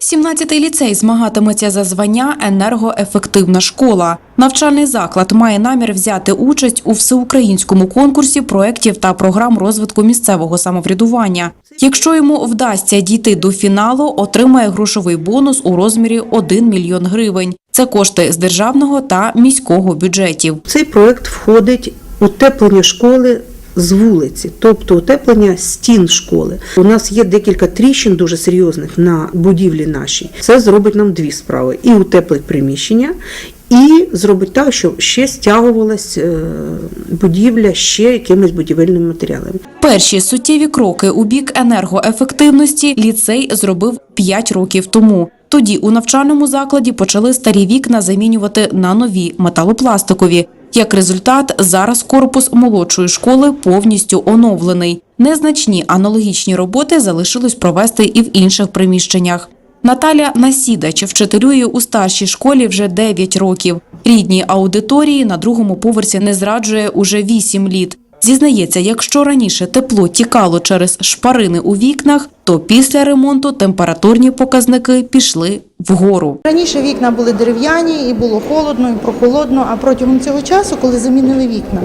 17-й ліцей змагатиметься за звання енергоефективна школа. Навчальний заклад має намір взяти участь у всеукраїнському конкурсі проєктів та програм розвитку місцевого самоврядування. Якщо йому вдасться дійти до фіналу, отримає грошовий бонус у розмірі 1 мільйон гривень. Це кошти з державного та міського бюджетів. Цей проект входить утеплення школи з вулиці, тобто утеплення стін школи. У нас є декілька тріщин дуже серйозних на будівлі нашій. Це зробить нам дві справи: і утеплить приміщення, і зробить так, щоб ще стягувалась е, будівля ще якимись будівельними матеріалами. Перші суттєві кроки у бік енергоефективності ліцей зробив 5 років тому. Тоді у навчальному закладі почали старі вікна замінювати на нові металопластикові. Як результат, зараз корпус молодшої школи повністю оновлений. Незначні аналогічні роботи залишилось провести і в інших приміщеннях. Наталя Насідач вчителює у старшій школі вже 9 років. Рідній аудиторії на другому поверсі не зраджує уже 8 літ. Зізнається, якщо раніше тепло тікало через шпарини у вікнах, то після ремонту температурні показники пішли вгору. Раніше вікна були дерев'яні і було холодно і прохолодно, а протягом цього часу, коли замінили вікна,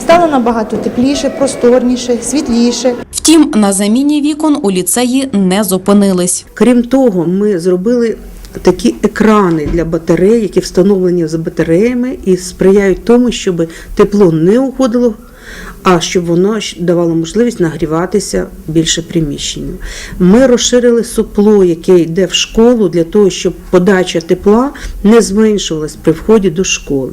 стало набагато тепліше, просторніше, світліше. Втім, на заміні вікон у ліцеї не зупинились. Крім того, ми зробили такі екрани для батарей, які встановлені за батареями і сприяють тому, щоб тепло не уходило. А щоб воно давало можливість нагріватися більше приміщенню. Ми розширили супло, яке йде в школу, для того, щоб подача тепла не зменшувалась при вході до школи.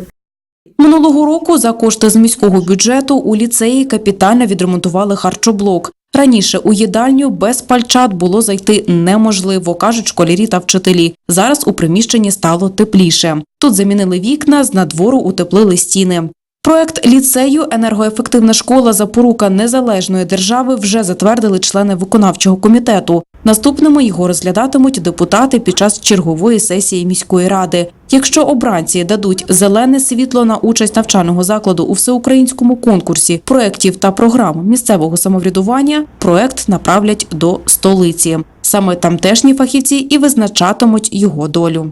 Минулого року за кошти з міського бюджету у ліцеї капітально відремонтували харчоблок. Раніше у їдальню без пальчат було зайти неможливо, кажуть школярі та вчителі. Зараз у приміщенні стало тепліше. Тут замінили вікна, з надвору утеплили стіни. Проект ліцею енергоефективна школа запорука незалежної держави вже затвердили члени виконавчого комітету. Наступними його розглядатимуть депутати під час чергової сесії міської ради. Якщо обранці дадуть зелене світло на участь навчального закладу у всеукраїнському конкурсі проєктів та програм місцевого самоврядування, проект направлять до столиці. Саме тамтешні фахівці і визначатимуть його долю.